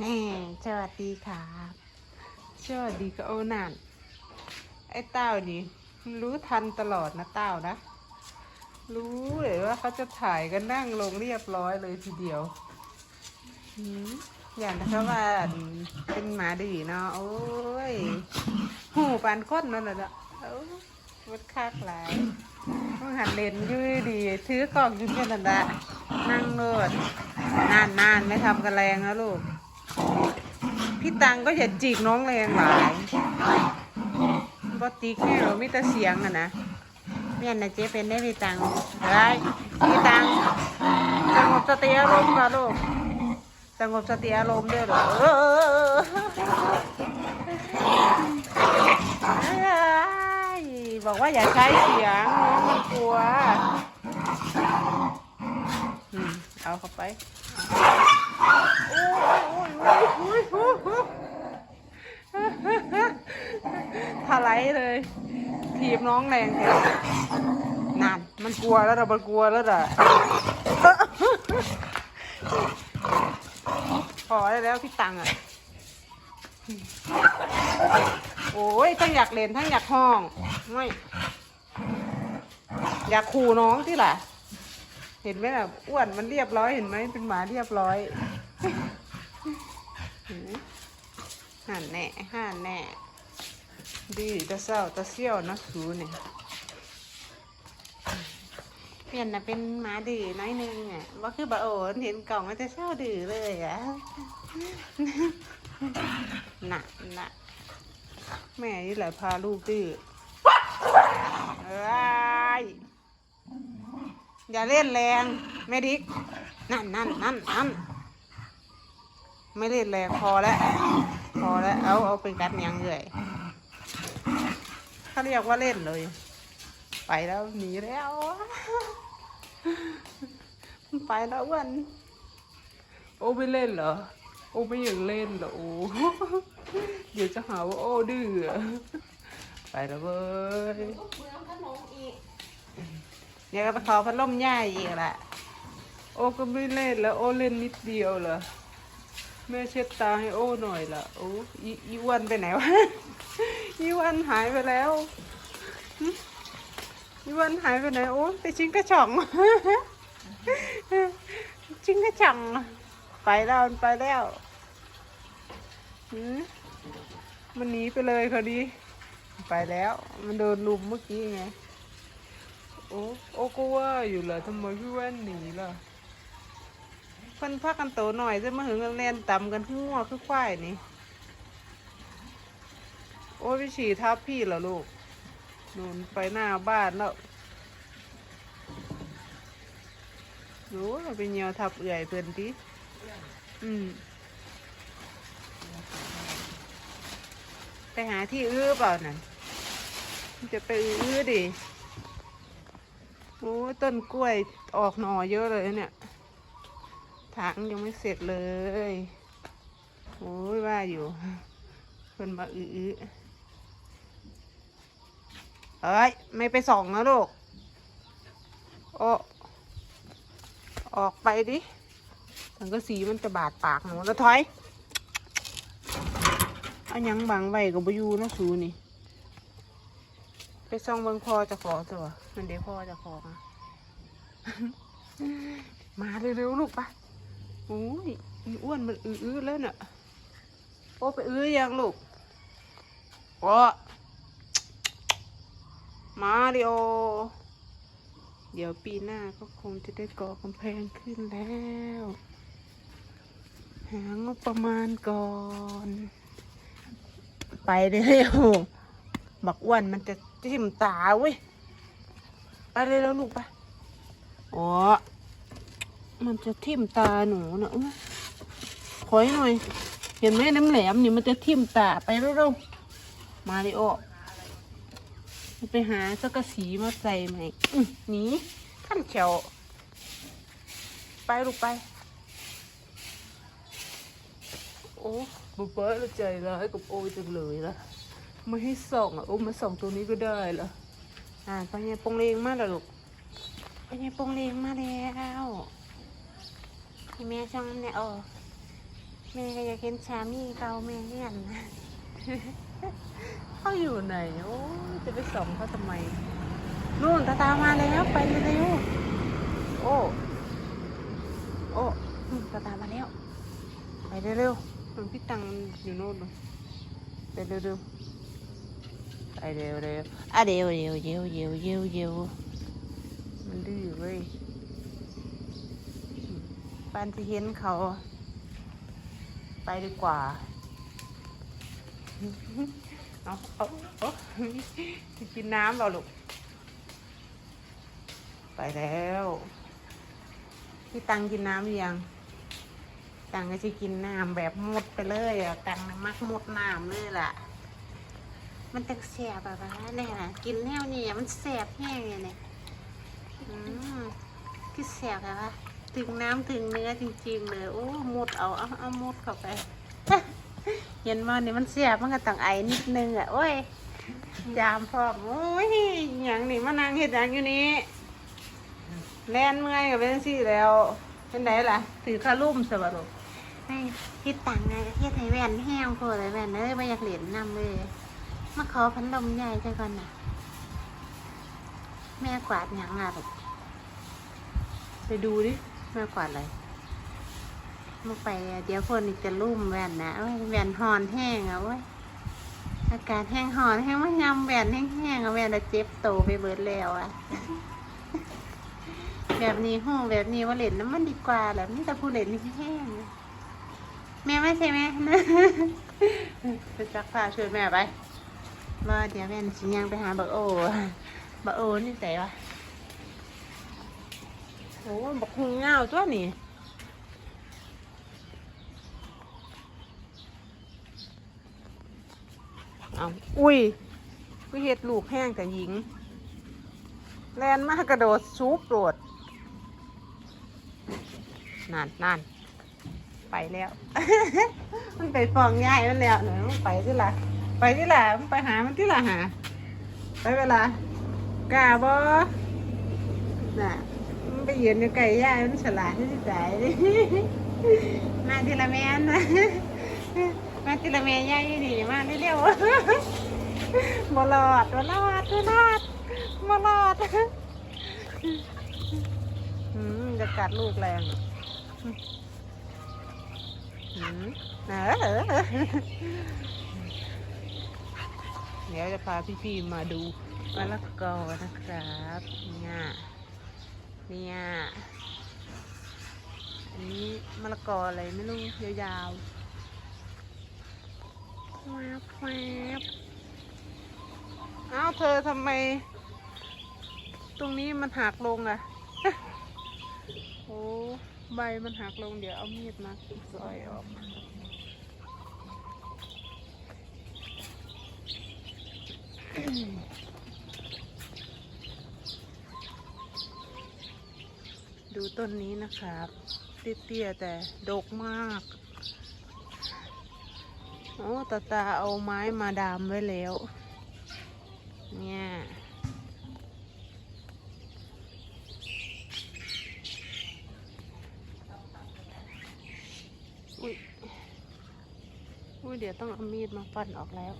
แน่สวัสดีครับสวัสดีก็โอ้นาน ไอ้เต้านี่ รู้ทันตลอดนะเต้านะ รู้เลยว่าเขาจะถ่ายกันนั่งลงเรียบร้อยเลยทีเดียวอย่างนะคะว่าเป็นหมาดีเนาะโอ้ยหูปานก้นนั่นแหละเนาะเอ้วัดคากหลายมึงหัดเลนยืดดีถือกล่องอยู่แค่นั้นแหละนั่งโลดนานนานๆไม่ทำกันแรงนะลูก พี่ตังก็อย่าจีกน้องแรงหลายบอติกแค่เรามีแต่เสียงอะนะเมียนนะเจ๊เป็นได้พี่ตังเฮ้ยพี่ตังสงบสติอารมณ์ค่ะลูกสงบสติอารมณ์ด้วยหรอเออบอกว่าอย่าใช้เสียงน้องมันกลัวอืมเอาเข้าไป ถลายเลย ทีบน้องแรงเลยนานมันกลัวแล้วอะมันกลัวแล้วอะพอได้แล้วพี่ตังอะโอ้ยทั้งอยากเล่นทั้งอยากห้อง ไม่ อยากขู่น้องที่ล่ะ เห็นไหมล่ะอ้วนมันเรียบร้อยเห็นไหมเป็นหมาเรียบร้อยห่านแน่ห่านแน่ดีตะเศร้าตะเซี่ยวนะสูเนี่ยเปลี่ยนนะเป็นหมาดื้อน้อยหนึงอะว่าคือบะโอนเห็นกล่องมันจะเศร้าดื้อเลยอะหนักหนักแม่นี่แหละพาลูกดื้อเอ้ย อย่าเล่นแรงแม่ดิกนั่นนั่นนั่นนั่นไม่เล่นแรงพอแล้วพอแล้วเอาเอาเป็นกัดยังเลยเขาเรียกว่าเล่นเลย ไปแล้วหนีแล้วไปแล้ววันโอ้ไม่เล่นเหรอ โอ้ไม่อยากเล่นเหรอโอ้เดี๋ยวจะหาว่าโอ้ดื้อไปแล้วเว้ยเดี๋ยวก็ไปขอพัดลมย่ายอีกแหละโอ้ก็ไม่เล่นแล้วโอเล่นนิดเดียวเหรอแม่เช็ดตาให้โอ้หน่อยละโอ้อีวันไปไหนวะอีอ้วันหายไปแล้วอีวันหายไปไหนโอ้ไปชิงกระช่องชิงกระช่องไปแล้วมันไปแล้วมันหนีไปเลยคราวนี้ไปแล้ว มันโดนลุมเมื่อกี้ไง โอ้โอ้ก็ว่าอยู่เหรอทำไมพี่แว่นหนีล่ะเพิ่นพากันโตหน่อยจะมาหึงกันแล่นต่ำกันคืองัวคือควายนี่ โอ้ยไปฉี่ทับพี่เหรอลูกนูนไปหน้าบ้านแล้วหนูไปเหนียวทับเอื่อยเพิ่นติอืมไปหาที่อื้อเปล่านั่นจะไปอื้อดิ โอ้ต้นกล้วยออกหน่อเยอะเลยเนี่ยถังยังไม่เสร็จเลยโอ้ยว่าอยู่เพิ่นมาอื้อเอ้ยไม่ไปส่องนะลูกโอ้ออกไปดิสังกะสีมันจะบาดปากหนูแล้วถอยอันยังบังไว้กับบอยูเนะสูนี่ ไปส่องเบิงพ่อจะขอตัวมันเดี๋ยวพ่อจะขอมามาเร็วๆลูกปโอ้ยอีอ้วนมันอื้อๆแล้วน่ะโอ้ไปอื้อยังลูกโอมาดิโอ เดี๋ยวปีหน้าก็คงจะได้ก่อกำแพงขึ้นแล้ว หางบประมาณก่อน ไปเร็วๆบักอ้วนมันจะ ทิ่มตาเว้ย ไปเร็วลูกไปโอ้มันจะทิ่มตาหนูนะอุ๊ยขอให้หน่อย เห็นไหมน้ำแหลมนี่มันจะทิ่มตาไปเร็วๆ มาริโอไปหาสักกะสีมาใส่ไหมหนีขั้นเขียว ไปลูกไป โอ้บุเบิร์ตใจร้ายกับโอจังเลยละ ไม่ให้ส่องอะโอ้มาส่องตัวนี้ก็ได้เหรออ่าไปเนี่ยปงเลงมาแล้วลูกไปเนี่ยปงเลงมาแล้วให้แม่ช่างเนี่ยเออแม่ก็อยากเห็นสามีเก่าแม่เงี้ยนเขาอยู่ไหนโอ้ยจะไปส่องเขาทำไมนู่นตาตามาแล้วไปเร็วๆโอ้โอ้นู่นตาตามาแล้วไปเร็วๆมันพี่ตังอยู่โน่นเลยไปเร็วๆไป เร็วเร็วๆอะเร็วเร็วเร็วเร็วเร็วเร็วมันดื้อเว้ยปานจะเห็นเขา ไปดีกว่าเอาเอาเอาจะกินน้ำเปล่าลูก ไปแล้ว พี่ตังกินน้ำหรือยัง ตังก็จะกินน้ำแบบหมดไปเลยอะ ตังมักหมดน้ำเลยแหละ มันตังแสบแบบว่าเนี่ยนะกินแนวนี้มันแสบแห้งเลยเนี่ยอืมคือแสบแบบว่าถึงน้ำถึงเนื้อจริงๆเลยโอ้หมดเอาเอาเอาหมดเข้าไปเห็นมาเนี่ยมันแสบมันก็ต้องไอนิดนึงอะโอ้ยยามพร้อมโอ้ยอย่างนี้มานั่งเห็ดอย่างอยู่นี้แล่นเมื่อยกับเป็นสี่แล้ว เป็นไหนล่ะ ถือคารุ่มสวัสดิ์ไม่คิดตังไงเฮ็ดให้แว่นแห้งพดเลยแว่นเอ้ยไม่อยากเหรียญนำเลย มาขอพันลมใหญ่ใจก่อนนะแม่กวาดหยังอะลูกไปดูดิแม่กวาดอะไรมาไปเดี๋ยวคนอีกจะลุ่มแว่นนะแว่นหอนแห้งอะโอ้ยอากาศแห้งหอนแห้งว่ายำแว่นแห้งๆอะแว่นละเจ็บโตไปเบิดแล้วอะ แบบนี้หูแบบนี้ว่าเหรียญน้ำมันดีกว่าแบบนี้แต่ผู้เหรียญนี่แห้งแม่ไม่ใช่ไหมไปซักผ้าช่วยแม่ไป ว่าเดี๋ยวแม่นสิยังไปหาบักโอบะโอนี่แต่วะโอ้บักหุงเงาตัวนี่เอาอุ้ยกูเห็ดลูกแห้งแต่หญิง แลนมากระโดดซูปโดดนั่นนั่นไปแล้ว มันไปฟองย่ายมันแล้วเนอะมันไปที่ะ ไปที่ละไปหามันที่ละหา ไปเวลากาบ่น่ะมันไปยืนอยู่ไก่ย่ามันฉลาดที่ใจมาทีละแม่นนะมาทีละแม่ย่ายนี่มาเร็วบ่รอดบ่รอดบ่รอดบ่รอดอืมจะกัดลูกแรงเออเออ เดี๋ยวจะพาพี่ๆมาดูมะละกอนะครับเนี่ยเนี่ยอันนี้มะละกออะไรไม่รู้ยาวๆแวบแวบอ้าวเธอทำไม ตรงนี้มันหักลงอะโอ้ใบมันหักลงเดี๋ยวเอามีดมาซอยออก ดู ต้นนี้นะครับเตี้ยๆแต่ดกมาก โอ้ตาตาเอาไม้มาดามไว้แล้ว เนี่ยอุ้ยอุ้ยเดี๋ยวต้องเอามีดมาฟันออกแล้ว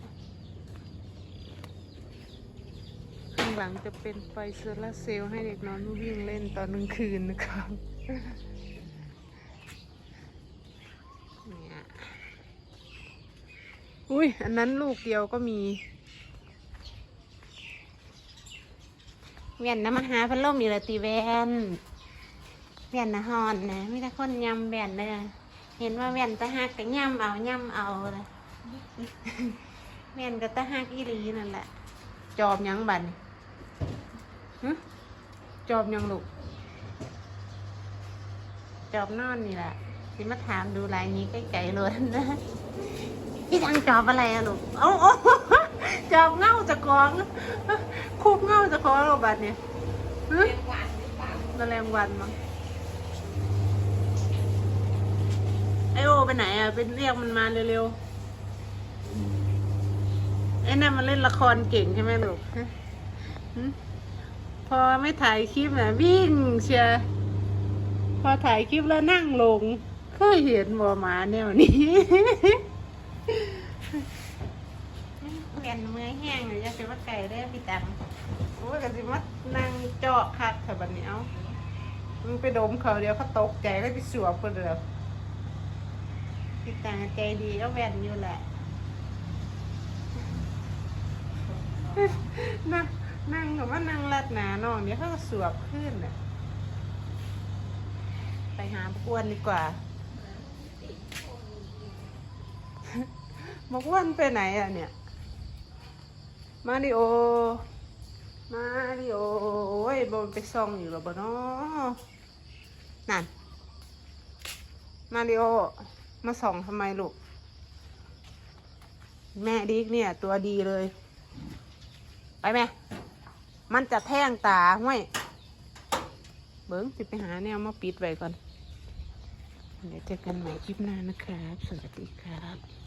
ข้างหลังจะเป็นไฟโซลาร์เซลล์ให้เด็กนอนวิ่งเล่นตอนกลางคืนนะครับเนี่ยอุ้ยอันนั้นลูกเดียวก็มีๆแว่นน้ำมหาพันลมอยู่ละตีแวนแว่นนะฮอนนะมีแต่คนยำแว่นเลยเห็นว่าแว่นตะหักก็ยำเอายำเอาเลยแว่นก็ตะหักอีหลีนั่นแหละ จอบยังบัน จอบยังลูกจอบนอนนี่แหละสิมาถามดูลายนี้ใกล้ๆเลยนะพี่ดังจอบอะไรอะลูกเอาเอาจอบเง่าจะกองคูบเง่าจะกองเราบัดเนี่ยหึแมลงวันมั้งไอโอไปไหนอะเป็นเรียกมันมาเร็วๆไอ้นั่นมันเล่นละครเก่งใช่ไหมลูกฮึ พอไม่ถ่ายคลิปน่ะวิ่งเชียร์พอถ่ายคลิปแล้วนั่งลง เคก็เห็นบ่หมาแนวนี้เวียนเมื่อยแห้งเลยจะเป็นว่าไก่ได้อพี่ตังโอ้ยก็สิมานั่งเจาะคัดเถอะบัดนี้เอามึงไปดมเขาเดี๋ยวเขาตกใจก็จะสวบคนเดียวพี่ตังใจดีก็แวนอยู่แหละนั่ง นั่งกับว่านั่งลัดหนาน้องเดี๋ยวเขาก็สวบขึ้นน่ะ ไปหาบกวนดีกว่าบกวนไปไหนอะเนี่ย มาริโอ มาริโอโอ้ยบนไปซ่องอยู่หรอบ่เนาะนั่น มาริโอ มาส่องทำไมลูก แม่ดิกเนี่ย ตัวดีเลย ไปไหม มันจะแท่งตาห้วย เบิ้งจะไปหาแนวมาปิดไว้ก่อน เดี๋ยวเจอกันใหม่คลิปหน้านะครับ สวัสดีครับ